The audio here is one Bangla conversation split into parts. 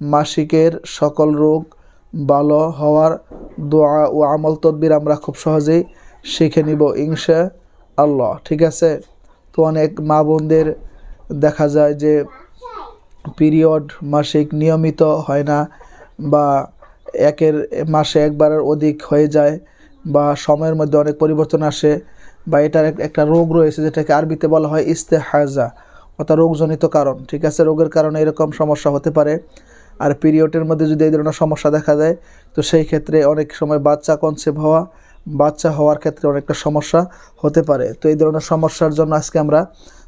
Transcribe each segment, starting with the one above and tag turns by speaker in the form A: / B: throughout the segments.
A: মাসিকের সকল রোগ ভালো হওয়ার দোয়া ও আমল তদবির আমরা খুব সহজেই শিখে নিব ইনশা আল্লাহ ঠিক আছে? তো অনেক মা বোনদের দেখা যায় যে পিরিয়ড মাসিক নিয়মিত হয় না বা একের মাসে একবারের অধিক হয়ে যায় বা সময়ের মধ্যে অনেক পরিবর্তন আসে বা এটার একটা রোগ রয়েছে যেটাকে আরবিতে বলা হয় ইস্তেহাজা, অর্থাৎ রোগজনিত কারণ, ঠিক আছে? রোগের কারণে এরকম সমস্যা হতে পারে। আর পিরিয়ডের মধ্যে যদি এই ধরনের সমস্যা দেখা দেয়, তো সেই ক্ষেত্রে অনেক সময় বাচ্চা কনসেপ্ট হওয়া, বাচ্চা হওয়ার ক্ষেত্রে অনেকটা সমস্যা হতে পারে। তো এই ধরনের সমস্যার জন্য আজকে আমরা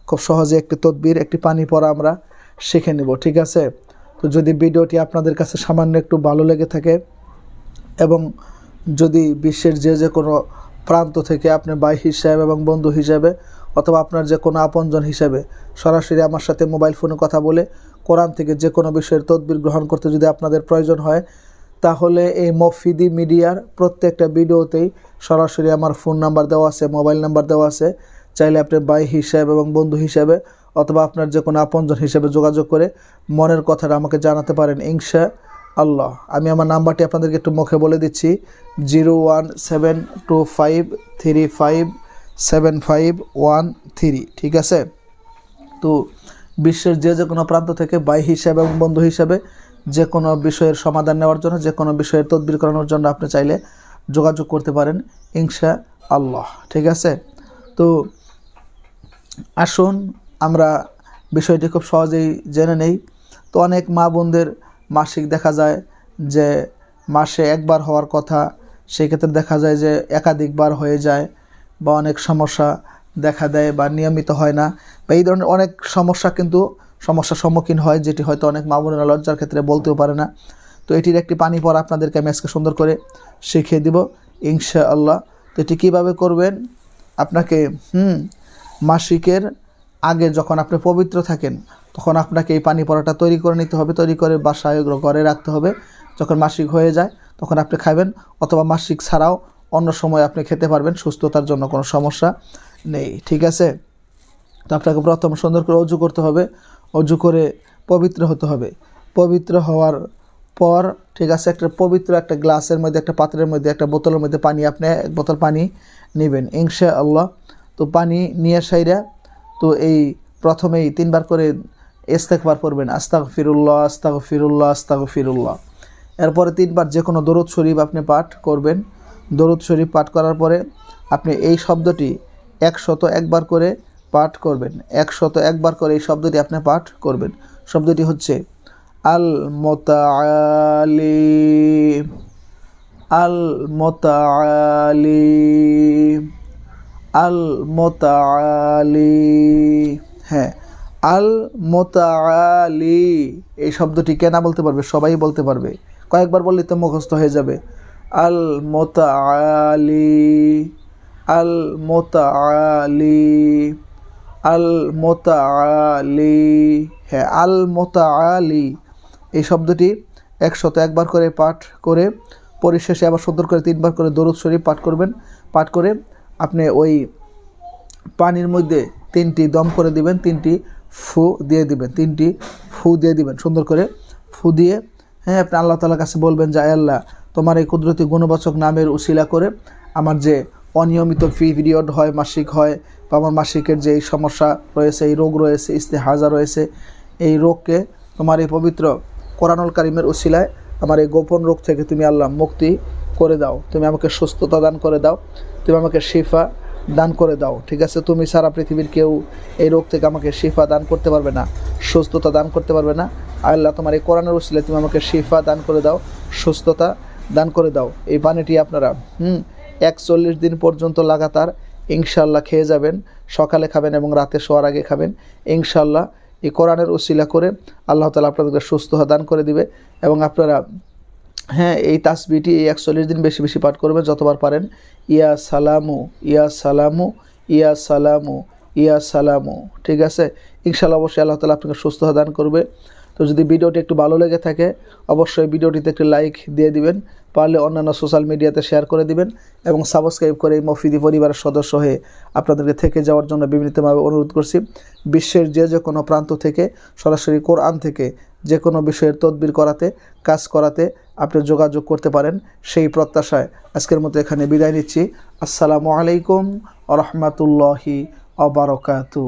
A: খুব সহজে একটি তদবির, একটি পানি পরা আমরা শিখে নেব, ঠিক আছে? তো যদি ভিডিওটি আপনাদের কাছে সামান্য একটু ভালো লেগে থাকে এবং যদি বিশ্বের যে যে কোনো প্রান্ত থেকে আপনি বাই হিসাবে এবং বন্ধু হিসাবে অথবা আপনার যে কোনো আপনজন হিসাবে সরাসরি আমার সাথে মোবাইল ফোনে কথা বলে কোরআন থেকে যে কোনো বিষয়ের তদবির গ্রহণ করতে যদি আপনাদের প্রয়োজন হয়, তাহলে এই মফিদি মিডিয়ার প্রত্যেকটা ভিডিওতেই সরাসরি আমার ফোন নাম্বার দেওয়া আছে, মোবাইল নাম্বার দেওয়া আছে। চাইলে আপনি ভাই হিসাবে এবং বন্ধু হিসাবে অথবা আপনার যে কোনো আপনজন হিসেবে যোগাযোগ করে মনের কথাটা আমাকে জানাতে পারেন ইনশা আল্লাহ আমি আমার নাম্বারটি আপনাদেরকে একটু মুখে বলে দিচ্ছি, zero one seven two five three five seven five one three ঠিক আছে? তো বিশ্বের যে যে কোনো প্রান্ত থেকে বাই হিসাবে এবং বন্ধু হিসাবে যে কোনো বিষয়ের সমাধান নেওয়ার জন্য, যে কোনো বিষয়ের তদবির করানোর জন্য আপনি চাইলে যোগাযোগ করতে পারেন ইনশা আল্লাহ ঠিক আছে? তো আসুন, আমরা বিষয়টি খুব সহজেই জেনে নেই। তো অনেক মা বোনদের মাসিক দেখা যায় যে মাসে একবার হওয়ার কথা, সেক্ষেত্রে দেখা যায় যে একাধিকবার হয়ে যায়। বা অনেক সমস্যা দেখা দেয় বা নিয়মিত হয় না, বা এই ধরনের অনেক সমস্যা কিন্তু সমস্যার সম্মুখীন হয়, যেটি হয়তো অনেক মা বোনেরা লজ্জার ক্ষেত্রে বলতেও পারে না। তো এটির একটি পানি পর আপনাদেরকে আমি আজকে সুন্দর করে শিখিয়ে দিব ইনশা আল্লাহ তো এটি কীভাবে করবেন? আপনাকে, হুম, মাসিকের আগে যখন আপনি পবিত্র থাকেন, তখন আপনাকে এই পানি পড়াটা তৈরি করে নিতে হবে, তৈরি করে বাসায় ঘরে রাখতে হবে। যখন মাসিক হয়ে যায়, তখন আপনি খাবেন অথবা মাসিক ছাড়াও অন্য সময় আপনি খেতে পারবেন, সুস্থতার জন্য কোনো সমস্যা নেই, ঠিক আছে? তো আপনাকে প্রথম সুন্দর করে অজু করতে হবে, অজু করে পবিত্র হতে হবে। পবিত্র হওয়ার পর, ঠিক আছে, একটা পবিত্র একটা গ্লাসের মধ্যে, একটা পাত্রের মধ্যে, একটা বোতলের মধ্যে পানি আপনি, এক বোতল পানি নেবেন ইনশা আল্লাহ তো পানি নিয়ে সাইরা, তো এই প্রথমেই তিনবার করে ইস্তেকবার পড়বেন আস্তাক ফিরুল্লাহ আস্তাগ ফিরুল্লাহ আস্তাগ ফিরুল্লাহ এরপরে তিনবার যে কোনো দরুদ শরীফ আপনি পাঠ করবেন দরুদ শরীফ পাঠ করার পরে আপনি এই শব্দটি একশত একবার করে পাঠ করবেন। একশত একবার করে এই শব্দটি আপনি পাঠ করবেন। শব্দটি হচ্ছে আল মোতালি আল মোতালি আল মোতালি হ্যাঁ আল মোতালি এই শব্দটি কেনা বলতে পারবে, সবাই বলতে পারবে। কয়েকবার বললে তো মুখস্থ হয়ে যাবে। আল মোতালি আল মোতালি আল মোতালি হ্যাঁ আল মোতালি এই শব্দটি একশত একবার করে পাঠ করে, পরিশেষে আবার সুন্দর করে তিনবার করে দরুদ শরীফ পাঠ করবেন। পাঠ করে আপনি ওই পানির মধ্যে তিনটি দম করে দিবেন, তিনটি ফু দিয়ে দিবেন, তিনটি ফু দিয়ে দিবেন। সুন্দর করে ফু দিয়ে হ্যাঁ আপনি আল্লাহ তালার কাছে বলবেন যে আল্লাহ তোমার এই কুদরতি গুণবাচক নামের উশিলা করে আমার যে অনিয়মিত ফি পিরিয়ড হয়, মাসিক হয়, বা আমার মাসিকের যে এই সমস্যা রয়েছে, এই রোগ রয়েছে, ইস্তেহাজা রয়েছে, এই রোগকে তোমার এই পবিত্র কোরআনুল কারিমের উশিলায় আমার এই গোপন রোগ থেকে তুমি আল্লাহ মুক্তি করে দাও। তুমি আমাকে সুস্থতা দান করে দাও। তুমি আমাকে শিফা দান করে দাও। ঠিক আছে? তুমি সারা পৃথিবীর কেউ এই রোগ থেকে আমাকে শিফা দান করতে পারবে না, সুস্থতা দান করতে পারবে না। আল্লাহ তোমার এই কোরআনের উসিলে তুমি আমাকে শিফা দান করে দাও, সুস্থতা দান করে দাও। এই পানিটি আপনারা, হুম, একচল্লিশ দিন পর্যন্ত লাগাতার ইনশাল্লাহ খেয়ে যাবেন, সকালে খাবেন এবং রাতে শোয়ার আগে খাবেন। ইনশাল্লাহ এই কোরআনের ওসিলা করে আল্লাহ তালা আপনাদেরকে সুস্থ দান করে দিবে এবং আপনারা হ্যাঁ এই তাসবিটি এই একচল্লিশ দিন বেশি বেশি পাঠ করবেন যতবার পারেন। ইয়া সালামু ইয়া সালামু ইয়া সালামু ইয়া সালামু, ঠিক আছে? ইনশাল্লাহ অবশ্যই আল্লাহ তালা আপনাকে সুস্থ দান করবে। তো যদি ভিডিওটি একটু ভালো লেগে থাকে, অবশ্যই ভিডিওটিতে একটি লাইক দিয়ে দিবেন, পারলে অন্যান্য সোশ্যাল মিডিয়াতে শেয়ার করে দিবেন এবং সাবস্ক্রাইব করে এই মফিদি পরিবারের সদস্য হয়ে আপনাদেরকে থেকে যাওয়ার জন্য বিভিন্নভাবে অনুরোধ করছি। বিশ্বের যে যে কোনো প্রান্ত থেকে, সরাসরি কোরআন থেকে যে কোনো বিষয়ের তদবির করাতে, কাজ করাতে আপনি যোগাযোগ করতে পারেন সেই প্রত্যাশায়। আজকের মতো এখানে বিদায় নিচ্ছি। আসসালামু আলাইকুম রহমতুল্লাহি অবরকাতু